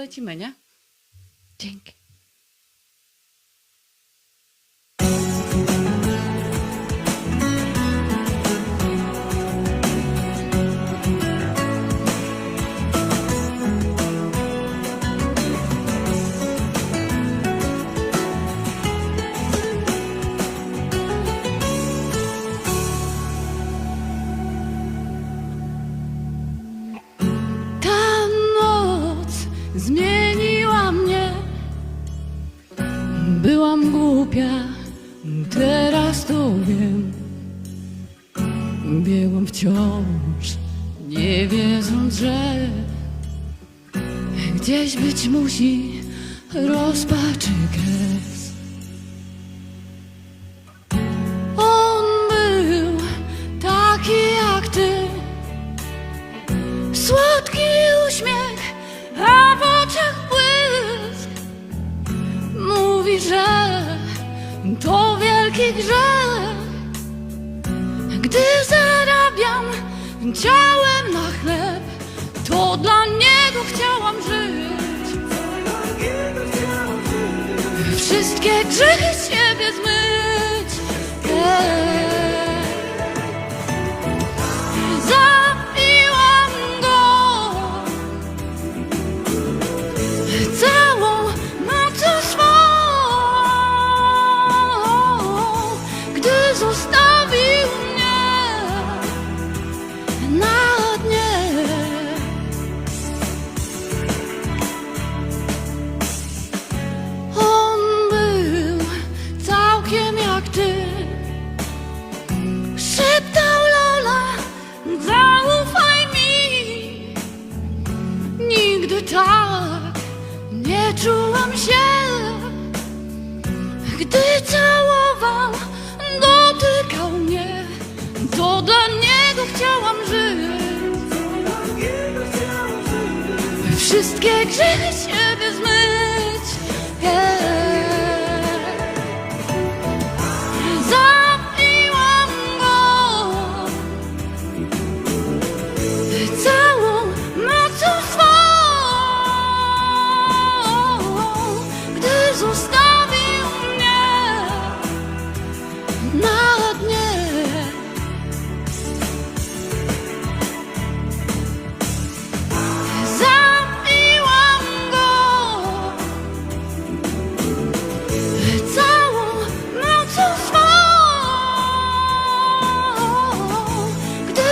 Слухайте мене. Дякую. Zmieniła mnie. Byłam głupia, teraz to wiem. Biegłam wciąż, nie wiedząc, że gdzieś być musi rozpaczy kres. Oczach błysk Mówi, że to wielki grzech. Gdy zarabiam ciałem na chleb To dla niego chciałam żyć. Wszystkie grzechy z siebie zmyć. Ej. Całą mocą swą, gdy zostawił mnie na dnie. On był całkiem jak ty. Szeptał Lola, zaufaj mi. Nigdy tak nie czułam się, gdy całował, dotykał mnie. To dla niego chciałam żyć. Wszystkie grzechy zostawił mnie na dnie. Zabiłam go całą nocą swą, gdy.